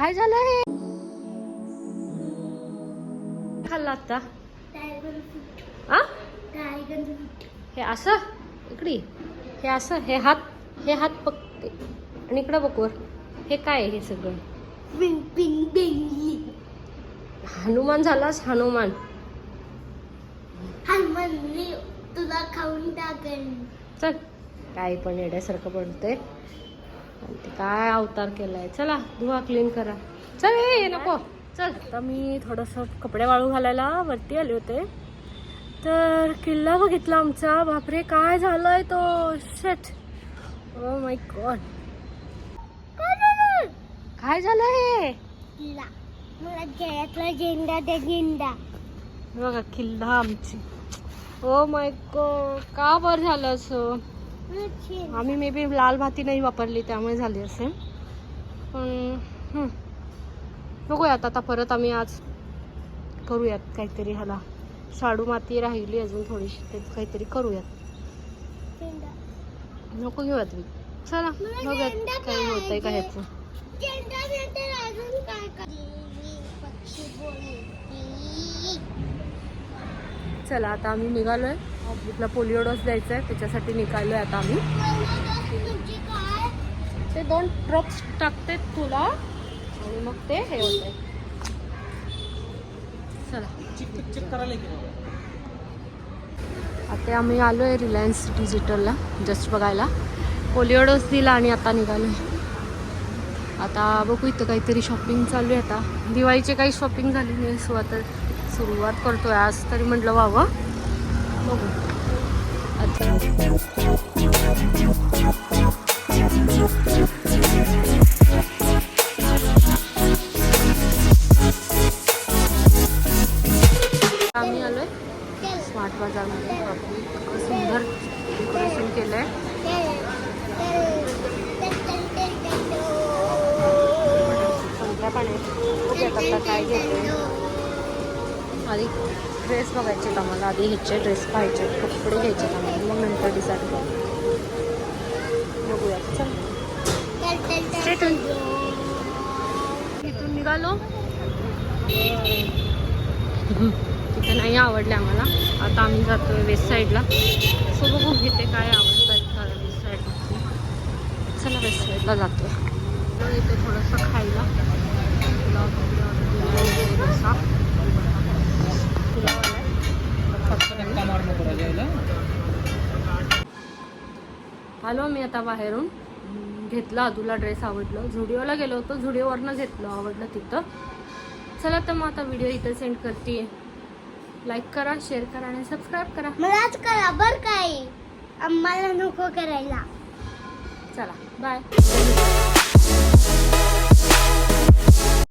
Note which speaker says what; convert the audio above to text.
Speaker 1: काय झालं हे? खाल्लं आता हे असं? इकडे. हे असं? हे हात? हे हात बघते आणि इकडं बघ वर. हे काय आहे हे सगळं? हनुमान झालास? हनुमान.
Speaker 2: तुला खाऊन टाकेल
Speaker 1: चल. काय पण येड्यासारखं पडतंय. ते काय अवतार केलाय? चला धुवा क्लीन करा. चल ए नको. चल. आता मी थोडंसं कपडे वाळू घालायला वरती आले होते. तर किल्ला बघितला आमचा. बापरे काय झालंय तो? शेट ओ माय गॉड काय झालं हे?
Speaker 2: झेंडा झेंडा.
Speaker 1: हे बघा किल्ला आमची. ओ माय गॉड का बर झालं असं? आम्ही मे बी लाल भाती नाही वापरली त्यामुळे झाली असेल पण. बघूयात आता परत आम्ही आज करूयात काहीतरी ह्याला. शाडू माती राहिली अजून थोडीशी ते काहीतरी करूयात. नको घेऊयात मी. चला बघूयात काही होतंय का
Speaker 2: पाहिजे.
Speaker 1: ह्याचं. चला आता आम्ही निघालोय. पब्लिकला पोलिओ डोस द्यायचा आहे त्याच्यासाठी निघालोय आता आम्ही. ते दोन ड्रॉप्स टाकते तुला आणि मग ते हे होते चला. आता आम्ही आलो आहे रिलायन्स डिजिटलला जस्ट बघायला. पोलिओ डोस दिला आणि आता निघालो आता बघू इथं काहीतरी शॉपिंग चालू आहे आता. दिवाळीची काही शॉपिंग झाली नाही सुरुवात सुरुवात सुरुवात करतोय. आज तरी म्हटलं वा आम्ही आलोय. स्मार्ट बाजारमध्ये बापरे, सुंदर डेकोरेशन केलंय. आहे. आता काय घेतलं आधी ड्रेस बघायचे आहेत आम्हाला. आधी ह्याचे ड्रेस पाहिजे कपडे घ्यायचे आम्हाला. मग नंतर डिसाईड करू. बघूया. चल. इथून निघालो. तिथे नाही आवडले आम्हाला. आता आम्ही जातो वेस्ट साईडला सो बघू इथे काय आवडतं का वेस्ट साईडला चला वेस्ट साईडला जातो इथे थोडंसं खायला पुलाव वगैरे डोसा पुलाव आलाय. आलो मी आता बाहेरून. घेतला तुला ड्रेस आवडलं. झुडिओला गेलो होतो. झुडिओवरनं घेतलं आवडलं तिथं. चला तर मग आता व्हिडिओ इथं सेंड करते. लाईक करा शेअर करा आणि सबस्क्राईब करा.
Speaker 2: मलाच करा बर काय आम्हाला नको करायला.
Speaker 1: चला बाय